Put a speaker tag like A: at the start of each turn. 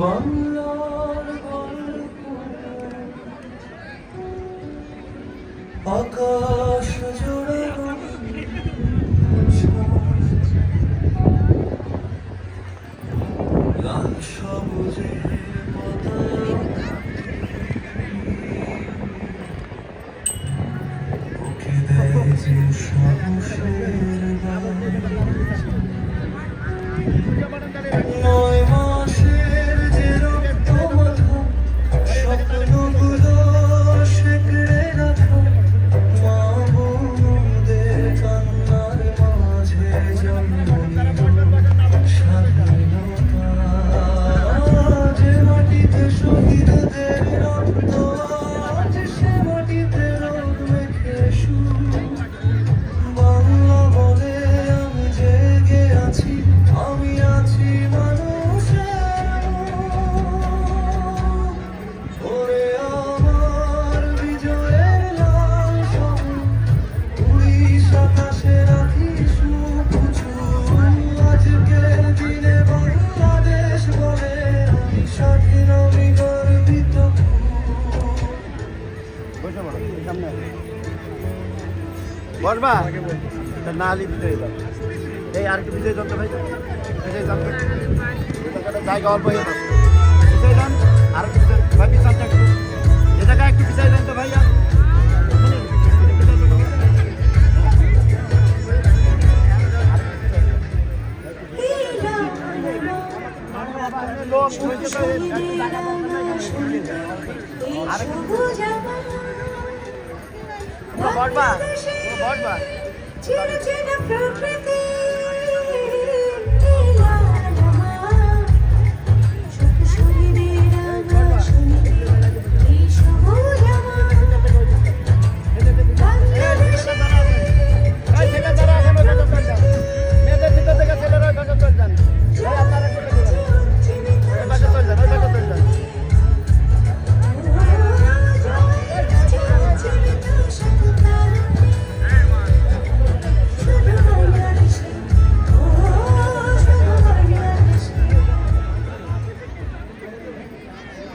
A: বাংলার আকাশ জোড়া লাল পতাকা বুকে দেয় যে সাহসের
B: সামনে বসবা না আলি বিজয় দাও এই আর কি বিজয় দান তো ভাই? বিজয় দান তো। জায়গা অল্প হয়ে গেছে। বিজয় দান আর ভাই পিছনটা একটু এ জায়গা একটু বিজয় দান তো ভাইয়া লোক হয়েছে তো এই